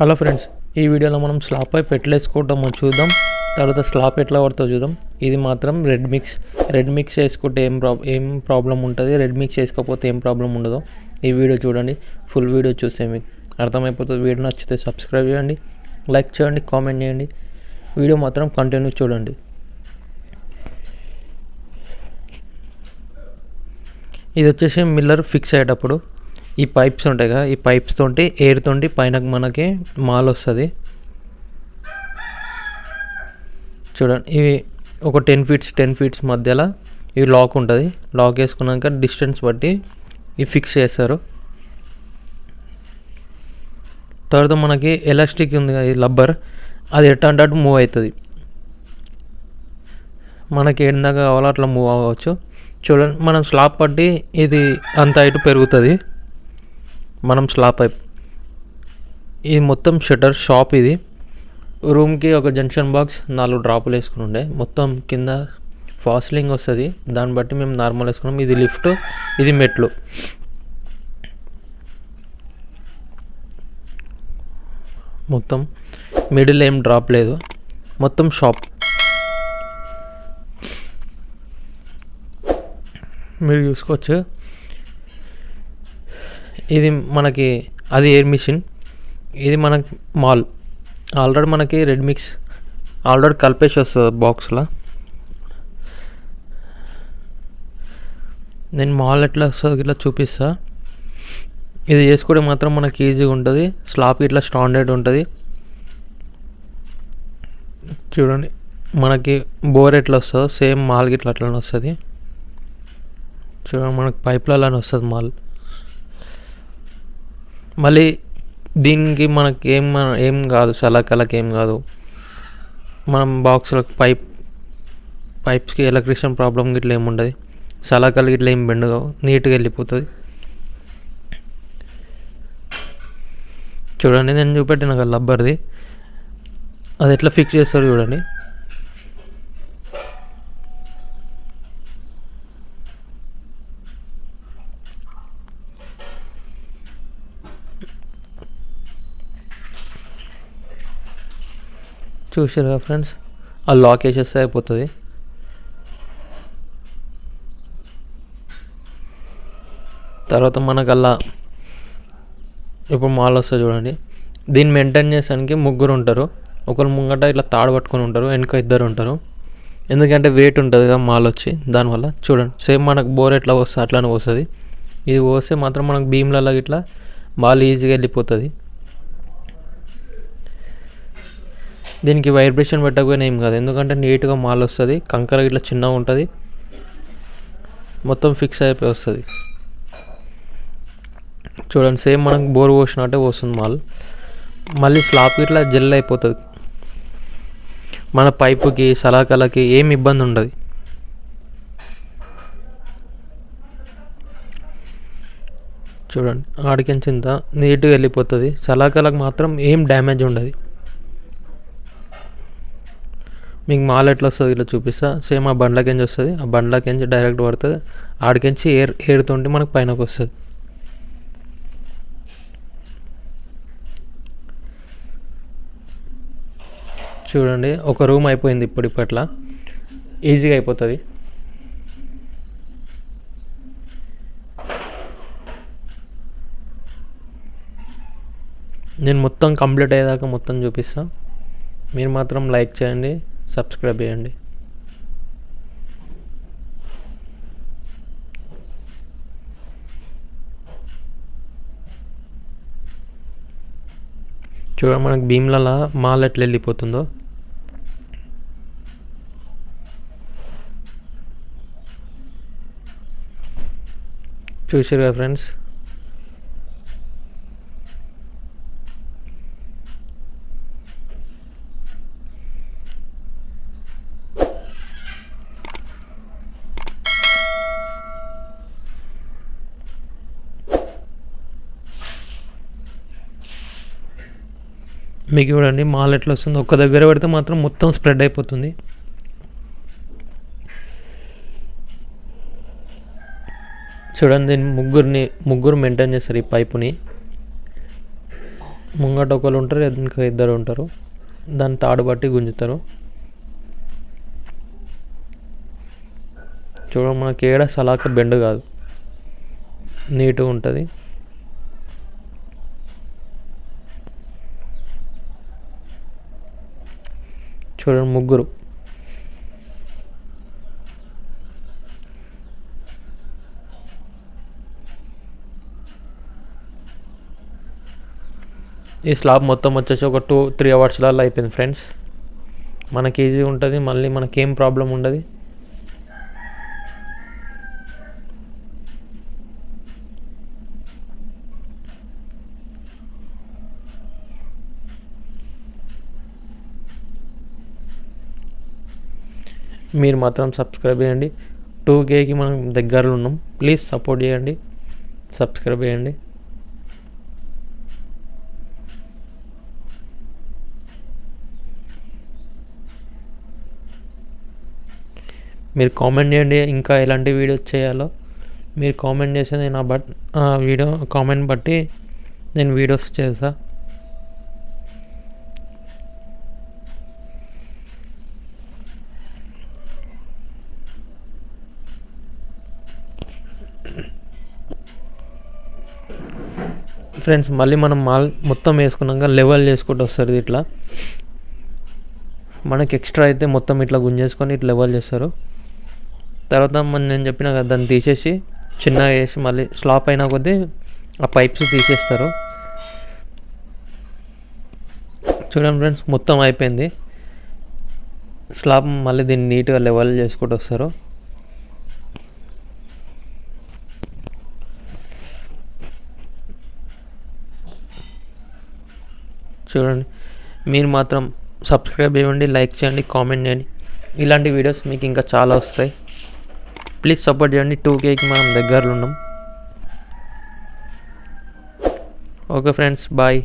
Hello friends ఈ వీడియోలో మనం స్లాబ్ పై పెట్టలేసుకోవటం చూద్దాం. తర్వాత స్లాబ్ ఎట్లా పడుతుందో చూద్దాం. ఇది మాత్రం రెడ్ మిక్స్. రెడ్ మిక్స్ వేసుకుంటే ఏం ప్రాబ్ ఏం ప్రాబ్లం ఉంటుంది? రెడ్ మిక్స్ వేసుకోకపోతే ఏం ప్రాబ్లం ఉండదు. ఈ వీడియో చూడండి. ఫుల్ వీడియో చూసే మీకు అర్థమైపోతుంది. వీడియో నచ్చితే సబ్స్క్రైబ్ చేయండి. లైక్ చేయండి కామెంట్ చేయండి. వీడియో మాత్రం కంటిన్యూ చూడండి. ఇది వచ్చేసి మిల్లర్ ఫిక్స్ అయ్యేటప్పుడు ఈ పైప్స్ ఉంటాయి కదా ఈ పైప్స్ తోటి ఎయిర్ తోటి పైన మనకి మాల్ వస్తుంది. చూడండి ఇవి ఒక టెన్ ఫీట్స్ టెన్ ఫీట్స్ మధ్యలో ఇవి లాక్ ఉంటుంది. లాక్ వేసుకున్నాక డిస్టెన్స్ బట్టి ఇవి ఫిక్స్ చేస్తారు. తర్వాత మనకి ఎలాస్టిక్ ఉంది కదా ఈ లబ్బర్ అది ఎట్లా అంటే అటు మూవ్ అవుతుంది. మనకి ఏందాక కావాలో అట్లా మూవ్ అవ్వచ్చు. చూడండి మనం స్లాబ్ పట్టి ఇది అంత ఇటు పెరుగుతుంది. మనం స్లాప్ పైప్ ఇది మొత్తం షటర్ షాప్ ఇది. రూమ్కి ఒక జంక్షన్ బాక్స్ నాలుగు డ్రాపులు వేసుకుని ఉండే. మొత్తం కింద ఫాస్లింగ్ వస్తుంది. దాన్ని బట్టి మేము నార్మల్ వేసుకున్నాం. ఇది లిఫ్ట్ ఇది మెట్లు. మొత్తం మిడిల్ ఏం డ్రాప్ లేదు. మొత్తం షాప్ మీరు చూసుకోవచ్చు. ఇది మనకి అది ఎయిర్ మిషన్ ఇది మనకి మాల్ ఆల్రెడీ మనకి రెడ్ మిక్స్ ఆల్రెడీ కలిపేసి వస్తుంది బాక్స్లో నేను మాల్ ఎట్లా వస్తుంది ఇట్లా చూపిస్తా. ఇది వేసుకోవడం మాత్రం మనకి ఈజీగా ఉంటుంది. స్లాబ్ ఇట్లా స్టాండర్డ్ ఉంటుంది. చూడండి. మనకి బోర్ ఎట్లా వస్తుందో సేమ్ మాల్ ఇట్లా అట్లనే వస్తుంది. చూడండి మనకి పైప్లలోనే వస్తుంది మాల్ మళ్ళీ దీనికి మనకి ఏం ఏం కాదు సలకలకి ఏం కాదు. మనం బాక్స్లకు పైప్ పైప్స్కి ఎలక్ట్రిషియన్ ప్రాబ్లం ఇట్లా ఏమి ఉండదు. సలకలు ఇట్లా ఏం బెండ్ కావు. నీట్గా వెళ్ళిపోతుంది. చూడండి నేను చూపెట్టిన కదా లబ్బర్ది అది ఎట్లా ఫిక్స్ చేస్తారు చూడండి. చూసారుగా ఫ్రెండ్స్? ఆ లాక్ వేసేస్తే అయిపోతుంది. తర్వాత మనకు అలా ఇప్పుడు మాల్ వస్తుంది చూడండి. దీన్ని మెయింటైన్ చేసానికి ముగ్గురు ఉంటారు. ఒకరు ముంగట ఇట్లా తాడు పట్టుకొని ఉంటారు వెనక ఇద్దరు ఉంటారు. ఎందుకంటే వెయిట్ ఉంటుంది కదా మాల్ వచ్చి. దానివల్ల చూడండి. సేమ్ మనకు బోర్ ఎట్లా వస్తుంది అట్లానే వస్తుంది ఇది పోస్తే మాత్రం మనకు భీమ్లలో ఇట్లా మాల్ ఈజీగా వెళ్ళిపోతుంది. దీనికి వైబ్రేషన్ పెట్టకపోయినా ఏం కాదు. ఎందుకంటే నీట్గా మాల్ వస్తుంది కంకర ఇట్లా చిన్నగా ఉంటుంది. మొత్తం ఫిక్స్ అయిపోయి వస్తుంది. చూడండి సేమ్ మనకు బోర్ పోసినట్టే వస్తుంది మాల్. మళ్ళీ స్లాబ్ ఇట్లా జెల్ అయిపోతుంది. మన పైపుకి సలాకలకి ఏం ఇబ్బంది ఉండదు. చూడండి ఆడికించింత నీట్గా వెళ్ళిపోతుంది. సలాకలకు మాత్రం ఏం డ్యామేజ్ ఉండదు. మీకు మాల్ ఎట్లా వస్తుంది ఇట్లా చూపిస్తా. సేమ్ ఆ బండ్లకించి వస్తుంది. ఆ బండ్లకించి డైరెక్ట్ పడుతుంది. ఆడికించి ఏర్ ఎయిర్తుంటే మనకు పైనకి వస్తుంది. చూడండి ఒక రూమ్ అయిపోయింది ఇప్పుడు ఇప్పట్లా. ఈజీగా అయిపోతుంది. నేను మొత్తం కంప్లీట్ అయ్యేదాకా మొత్తం చూపిస్తాను మీరు మాత్రం లైక్ చేయండి. సబ్స్క్రైబ్ చేయండి. చూడండి మనకు భీమ్లలా మాల్ ఎట్లా వెళ్ళిపోతుందో. చూసారుగా ఫ్రెండ్స్? మీకు చూడండి మాల్ ఎట్లా వస్తుంది. ఒక్క దగ్గర పెడితే మాత్రం మొత్తం స్ప్రెడ్ అయిపోతుంది. చూడండి దీన్ని ముగ్గురిని ముగ్గురు మెయింటైన్ చేస్తారు ఈ పైపుని. ముంగట ఒకరు ఉంటారు ఇంకా ఇద్దరు ఉంటారు. దాన్ని తాడు బట్టి గుంజుతారు. చూడ మనకి ఏడ సలాక బెండ్ కాదు. నీట్గా ఉంటుంది. చూడండి ముగ్గురు. ఈ స్లాబ్ మొత్తం వచ్చేసి ఒక టూ త్రీ అవర్స్లలో అయిపోయింది ఫ్రెండ్స్. మనకి ఈజీ ఉంటుంది మళ్ళీ మనకేం ప్రాబ్లం ఉండదు. మీరు మాత్రం సబ్స్క్రైబ్ చేయండి. టూ కేకి మనం దగ్గరలో ఉన్నాం. ప్లీజ్ సపోర్ట్ చేయండి. సబ్స్క్రైబ్ చేయండి. మీరు కామెంట్ చేయండి ఇంకా ఎలాంటి వీడియోస్ చేయాలో. మీరు కామెంట్ చేస్తే నేను ఆ బట్ ఆ వీడియో కామెంట్ బట్టి నేను వీడియోస్ చేస్తాను ఫ్రెండ్స్ మళ్ళీ మనం మాల్ మొత్తం వేసుకున్నాక లెవెల్ చేసుకుంటూ వస్తుంది ఇట్లా. మనకి ఎక్స్ట్రా అయితే మొత్తం ఇట్లా గుంజేసుకొని ఇట్లా లెవెల్ చేస్తారు. తర్వాత మన నేను చెప్పిన కదా దాన్ని తీసేసి చిన్నగా వేసి మళ్ళీ స్లాప్ అయినా కొద్దీ ఆ పైప్స్ తీసేస్తారు. చూడండి ఫ్రెండ్స్ మొత్తం అయిపోయింది. స్లాబ్ మళ్ళీ దీన్ని నీట్గా లెవెల్ చేసుకుంటూ వస్తారు. చూడండి. మీరు మాత్రం సబ్స్క్రైబ్ చేయండి లైక్ చేయండి కామెంట్ చేయండి. ఇలాంటి వీడియోస్ మీకు ఇంకా చాలా వస్తాయి. ప్లీజ్ సపోర్ట్ చేయండి. టూ కేకి మనం దగ్గరలో ఉన్నాం. Okay friends bye.